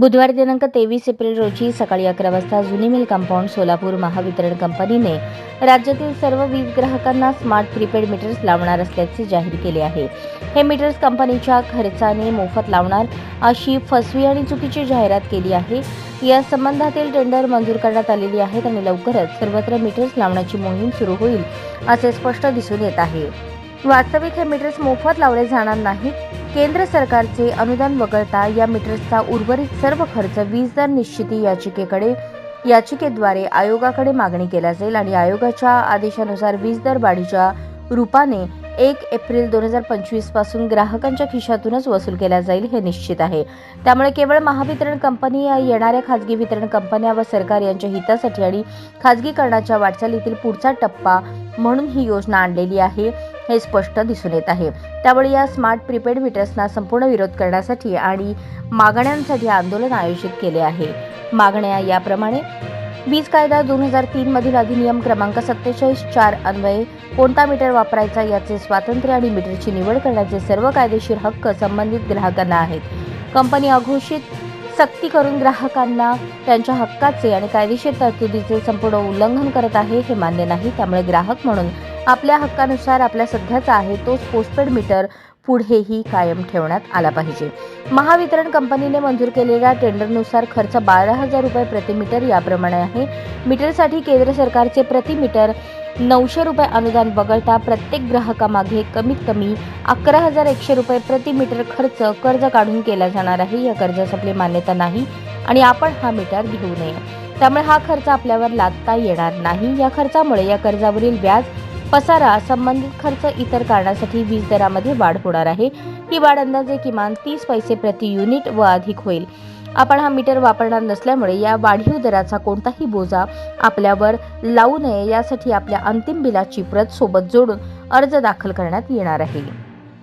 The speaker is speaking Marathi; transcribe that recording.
बुधवार दिनांक तेवीस एप्रिल रोजी सकाळी अकरा वाजता जुनी मिल कंपाऊंड सोलापूर महावितरण कंपनीने राज्यातील सर्व वीज ग्राहकांना स्मार्ट प्रीपेड मीटर्स लावणार असल्याचे जाहीर केले आहे. हे मीटर्स कंपनीच्या खर्चाने मोफत लावणार अशी फसवी आणि चुकीची जाहिरात केली आहे. या संबंधातील टेंडर मंजूर करण्यात आलेली आहेत आणि लवकरच सर्वत्र मीटर्स लावण्याची मोहीम सुरू होईल असे स्पष्ट दिसून येत आहे. वास्तविक हे मीटर्स मोफत लावले जाणार नाहीत केंद्र सरकारचे अनुदान वगळता या मीटर्सचा उर्वरित सर्व खर्च वीज दर निश्चिती याचिकेकडे याचिकेद्वारे आयोगाकडे मागणी केला जाईल आणि आयोगाच्या आदेशानुसार वीज दर वाढीच्या रूपाने एक एप्रिल दोन हजार पंचवीसपासून ग्राहकांच्या खिशातूनच वसूल केला जाईल हे निश्चित आहे. त्यामुळे केवळ महावितरण कंपनी या येणाऱ्या खाजगी वितरण कंपन्या व सरकार यांच्या हितासाठी आणि खाजगीकरणाच्या वाटचालीतील पुढचा टप्पा म्हणून ही योजना आणलेली आहे. हे स्पष्ट दिसून येत आहे. त्यामुळे या स्मार्ट प्रीपेड मीटर्सना संपूर्ण विरोध करण्यासाठी आणि मागण्यांसाठी आंदोलन आयोजित केले आहे. मागण्या याप्रमाणे वीज कायदा दोन हजार तीन मधील अधिनियम क्रमांक सत्तेचाळीस चार अन्वये कोणता मीटर वापरायचा याचे स्वातंत्र्य आणि मीटरची निवड करण्याचे सर्व कायदेशीर हक्क संबंधित ग्राहकांना आहेत. कंपनी अघोषित सक्ती करून ग्राहकांना त्यांच्या हक्काचे आणि कायदेशीर तरतुदीचे संपूर्ण उल्लंघन करत आहे हे मान्य नाही. त्यामुळे ग्राहक म्हणून आपल्या हक्कानुसार आपल्या सध्याचा आहे तोच पोस्टपेड मीटर पुढेही कायम ठेवण्यात आला पाहिजे. महावितरण कंपनीने मंजूर केलेल्या टेंडरनुसार खर्च बारा हजार रुपये प्रति मीटर याप्रमाणे आहे. मीटरसाठी केंद्र सरकारचे प्रति मीटर नऊशे रुपये अनुदान वगळता प्रत्येक ग्राहकामागे कमीत कमी अकरा हजार एकशे रुपये प्रति मीटर खर्च कर्ज काढून केला जाणार आहे. या कर्जास आपली मान्यता नाही आणि आपण हा मीटर घेऊ नये. त्यामुळे हा खर्च आपल्यावर लादता येणार नाही. या खर्चामुळे या कर्जावरील व्याज पसारा संबंधित खर्च इतर कारणासाठी वीज दरामध्ये वाढ होणार आहे. ही वाढ अंदाजे किमान तीस पैसे प्रति युनिट व अधिक होईल. आपण हा मीटर वापरणार नसल्यामुळे या वाढीव दराचा कोणताही बोजा आपल्यावर लावू नये यासाठी आपल्या अंतिम बिलाची प्रत सोबत जोडून अर्ज दाखल करण्यात येणार आहे.